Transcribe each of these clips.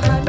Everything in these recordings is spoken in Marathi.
the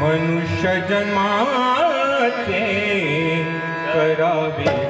मनुष्य जन्माचे करावे सार्थक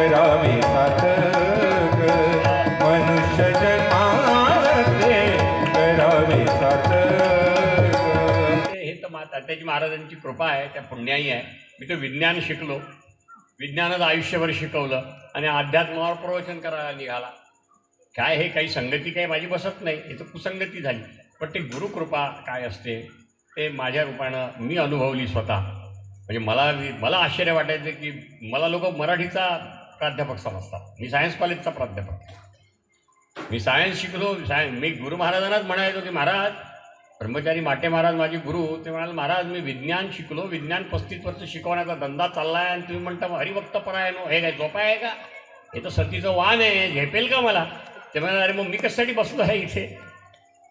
करावे सार्थक मनुष्य जन्माचे करावे सार्थक हे तर मा महाराजांची कृपा आहे त्या पुण्याई आहे. मी तर विज्ञान शिकलो. विज्ञानाचं आयुष्यभर शिकवलं आणि अध्यात्मावर प्रवचन करायला निघाला. काय हे काही संगती काही माझी बसत नाही हे तर कुसंगती झाली. पण ती गुरुकृपा काय असते ते माझ्या रूपानं मी अनुभवली स्वतः. म्हणजे मला मला आश्चर्य वाटायचं की मला लोक मराठीचा प्राध्यापक समजतात मी सायन्स कॉलेजचा प्राध्यापक. मी सायन्स शिकलो साय मी गुरु महाराजांनाच म्हणायचो की महाराज ब्रह्मचारी माटे महाराज माझे गुरु. ते म्हणाले महाराज मी विज्ञान शिकलो. विज्ञान पस्तीस वर्ष शिकवण्याचा धंदा चाललाय आणि तुम्ही म्हणता हरिभक्त परायणो हे काय झोपा आहे का? हे तर सतीचं वाहन आहे. झेपेल का मला? ते म्हणाले अरे मग मी कशासाठी बसलो आहे इथे?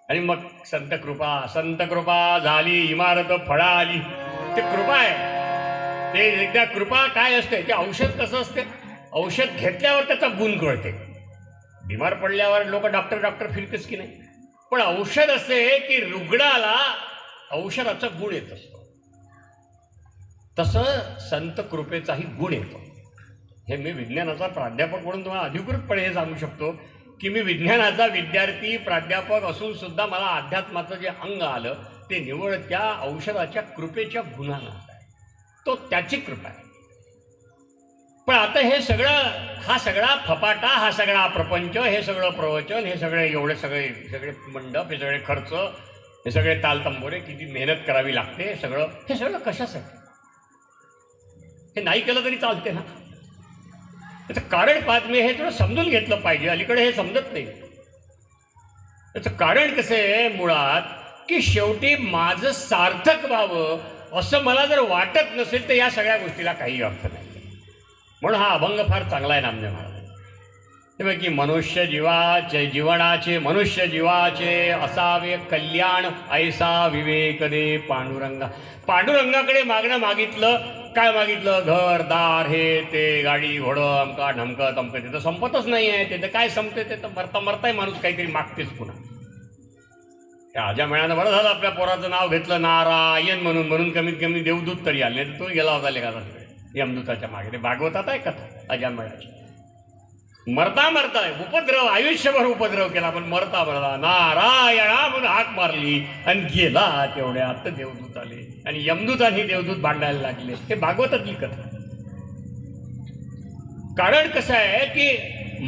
आणि मग संत कृपा संत कृपा झाली इमारत फळा आली ते कृपा आहे. ते एकदा कृपा काय असते? ते औषध कसं असते? औषध घेतल्यावर त्याचा गुण कळते. बिमार पडल्यावर लोक डॉक्टर डॉक्टर फिरतेच की नाही? पण औषध असे की रुग्णाला औषधाचा गुण येत असतो. तसं संत कृपेचाही गुण येतो. हे मी विज्ञानाचा प्राध्यापक म्हणून तुम्हाला अधिकृतपणे हे सांगू शकतो की मी विज्ञानाचा विद्यार्थी प्राध्यापक असून सुद्धा मला अध्यात्माचं जे अंग आलं ते निवड त्या औषधाच्या कृपेच्या गुणानं आलं आहे. तो त्याची कृपा आहे. पण आता हे सगळं हा सगळा फपाटा हा सगळा प्रपंच हे सगळं प्रवचन हे सगळे एवढे सगळे सगळे मंडप हे सगळे खर्च हे सगळे तालतंबोरे किती मेहनत करावी लागते हे सगळं हे सगळं कशासाठी? हे नाही केलं तरी चालते ना. त्याचं कारण पाहत मी हे थोडं समजून घेतलं पाहिजे अलीकडे हे समजत नाही. त्याचं कारण कसं आहे मुळात की शेवटी माझं सार्थक व्हावं असं मला जर वाटत नसेल तर या सगळ्या गोष्टीला काही अर्थ नाही. म्हणून हा अभंग फार चांगला आहे नामदेव महाराज की मनुष्य जीवाचे जीवनाचे मनुष्य जीवाचे असावे कल्याण ऐसा विवेक दे पांडुरंगा. पांडुरंगाकडे मागणं मागितलं. काय मागितलं? घर दार हे ते गाडी घोडं अमका ढमकं तमक ते तर संपतच नाही आहे ते तर काय संपते? ते तर मरता मरताय माणूस काहीतरी मागतेच पुन्हा. त्या आजा मेळानं बरं झालं आपल्या पोराचं नाव घेतलं नारायण म्हणून. म्हणून कमीत कमी देवदूत तरी आले. तर तो गेला होता लेखाचा. यमदूताच्या मागे ते भागवतात आहे कथा अजा मरता मरता उपद्रव आयुष्यभर उपद्रव केला पण मरता मरता नारायणा म्हणून हाक मारली आणि गेला तेवढे आता देवदूत आले. आणि यमदूत आणि देवदूत भांडायला लागले. हे भागवतातली कथा. कारण कसं आहे की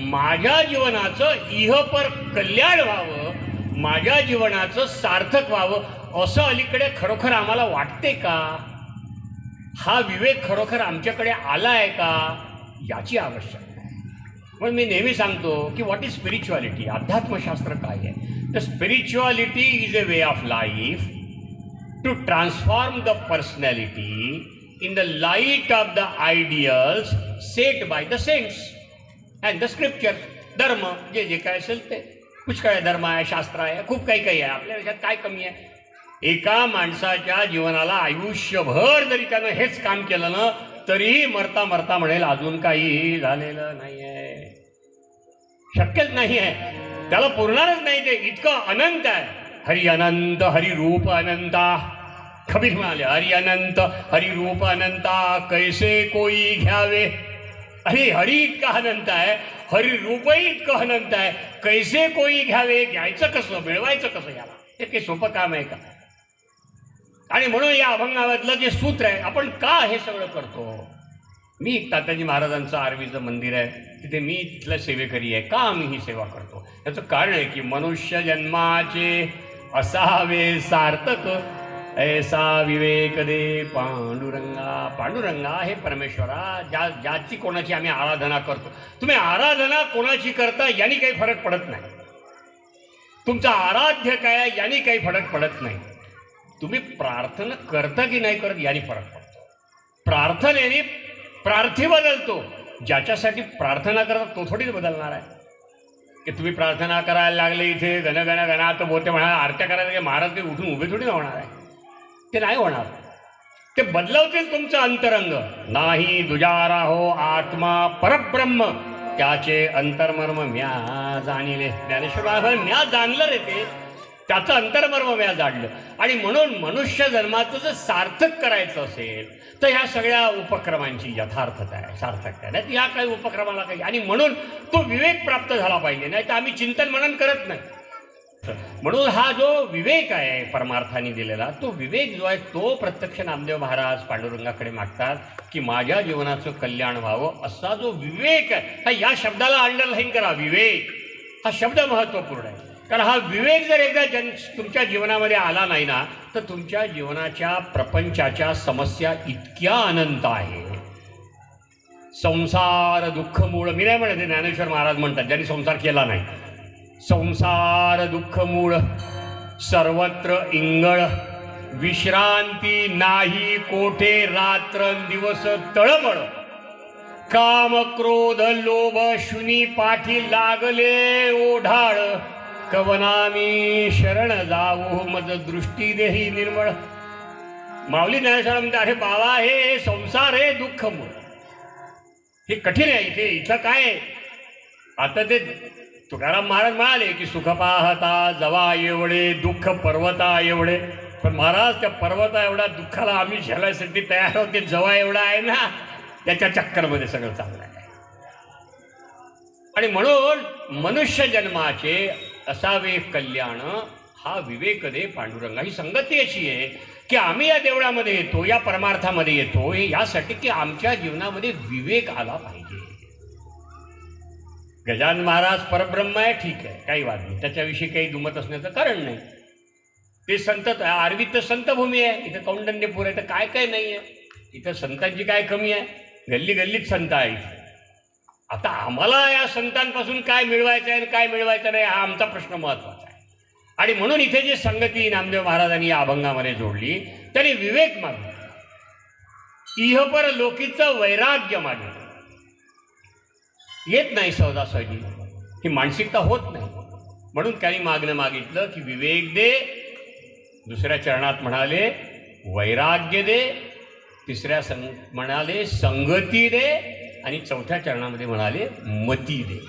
माझ्या जीवनाचं इहपर कल्याण व्हावं माझ्या जीवनाचं सार्थक व्हावं असं अलीकडे खरोखर आम्हाला वाटते का? हा विवेक खरोखर आमच्याकडे आला आहे का याची आवश्यकता पण मी नेहमी सांगतो की व्हॉट इज़ स्पिरिच्युअलिटी अध्यात्मशास्त्र काय आहे? The spirituality is a way of life to transform the personality in the light of the ideals set by the saints. And the scriptures धर्म जे जे ते. पुष्कळ आहे, धर्म आहे शास्त्र आहे खूप काही काही आहे. आपल्या देशात काय कमी आहे? एका माणसाच्या जीवनाला आयुष्यभर जरी त्यानं हेच काम केलं ना तरीही मरता मरता म्हणेल अजून काही झालेलं नाही आहे शक्यच नाही आहे त्याला पुरणारच नाही ते. इतकं अनंत आहे. हरि अनंत हरि रूप अनंता. कबीर म्हणाले हरि अनंत हरी रूप अनंता कैसे कोई घ्यावे? अरे हरी इतका अनंत आहे. हरी रूपही इतकं अनंत आहे. कैसे कोई घ्यावे? घ्यायचं कसं? मिळवायचं कसं याला? हे काही सोपं काम आहे का? आणि म्हणून या अभंगामधलं जे सूत्र आहे आपण का हे सगळं करतो? मी तात्याजी महाराजांचं आरवीचं मंदिर आहे तिथे मी तिथला सेवेकरी आहे का आम्ही ही सेवा करतो? याचं कारण आहे की मनुष्य जन्माचे असावे सार्थक. ऐसा विवेक दे पांडुरंगा. पांडुरंगा हे परमेश्वरा ज्या ज्याची कोणाची आम्ही आराधना करतो. तुम्ही आराधना कोणाची करता यांनी काही फरक पडत नाही. तुमचं आराध्य काय आहे यांनी काही फरक पडत नाही. तुम्ही प्रार्थना करता की नाही करत याने फरक पडतो. प्रार्थनेने प्रार्थी बदलतो. ज्याच्यासाठी प्रार्थना करता तो थोडीच बदलणार आहे. की तुम्ही प्रार्थना करायला लागले इथे गण गण तर बोलते म्हणा आरत्या करायला की महाराज ते उठून उभे थोडी होणार आहे. ते नाही होणार. ते बदलवतील तुमचं अंतरंग. नाही दुजारा हो आत्मा परब्रह्म. त्याचे अंतर्मर्म म्या जाणिले. ज्ञानेश्वर म्या जाणलं रे ते. त्याचं अंतर्मर्म म्या जाडलं आणि म्हणून मनुष्य जन्माचं जर सार्थक करायचं असेल तर ह्या सगळ्या उपक्रमांची यथार्थता आहे सार्थकता आहे. नाही या काही उपक्रमाला काही आणि म्हणून तो विवेक प्राप्त झाला पाहिजे. नाही तर आम्ही चिंतन मनन करत नाही. म्हणून हा जो विवेक आहे परमार्थाने दिलेला तो विवेक जो आहे तो प्रत्यक्ष नामदेव महाराज पांडुरंगाकडे मागतात की माझ्या जीवनाचं कल्याण व्हावं. असा जो विवेक आहे हा या शब्दाला अंडरलाईन करा विवेक. हा शब्द महत्त्वपूर्ण आहे. कारण हा विवेक जर एकदा जन तुमच्या जीवनामध्ये आला नाही ना तर तुमच्या जीवनाच्या प्रपंचाच्या समस्या इतक्या अनंत आहे. संसार दुःख मूळ मी नाही म्हणत ज्ञानेश्वर महाराज म्हणतात ज्यांनी संसार केला नाही. संसार दुःख मूळ सर्वत्र इंगळ विश्रांती नाही कोठे रात्र दिवस तळमळ. काम क्रोध लोभ शुनी पाठी लागले ओढाळ. कवनामी शरण जाऊ मज दृष्टी देही निर्मळ. माऊली ज्ञानेश्वर म्हणते अरे बाबा हे संसार हे दुःख मूळ हे कठीण आहे इथे इथं काय? आता ते तुकाराम महाराज म्हणाले की सुख पाहता जवा एवढे दुःख पर्वता एवढे. पण महाराज त्या पर्वता एवढ्या दुःखाला आम्ही झेलायसाठी तयार होते जवा एवढा आहे ना त्याच्या चक्करमध्ये सगळं चांगलं आहे आणि म्हणून मनुष्य जन्माचे असावे कल्याण हा विवेक दे पांडुरंगा. ही संगती अशी आहे की आम्ही या देवळामध्ये येतो या परमार्थामध्ये येतो हे यासाठी की आमच्या जीवनामध्ये विवेक आला पाहिजे. गजान महाराज परब्रह्म आहे ठीक आहे काही वाद नाही. त्याच्याविषयी काही दुमत असण्याचं कारण नाही. ते संत आरवी तर संतभूमी आहे इथं कौंडण्यपूर आहे तर काय काय नाही आहे इथं संतांची काय कमी आहे? गल्ली गल्लीत संत आहे आता आम्हाला या संतांपासून काय मिळवायचं आहे आणि काय मिळवायचं नाही हा आमचा प्रश्न महत्त्वाचा आहे. आणि म्हणून इथे जी संगती नामदेव महाराजांनी या अभंगामध्ये जोडली त्यांनी विवेक मागितला. इहपर लोकीचं वैराग्य मागितलं. येत नाही सहजासहजी ही मानसिकता होत नाही. म्हणून त्यांनी मागणं मागितलं की विवेक दे दुसऱ्या चरणात म्हणाले वैराग्य दे तिसऱ्या सं म्हणाले संगती दे आणि चौथ्या चरणामध्ये म्हणाले मती दे.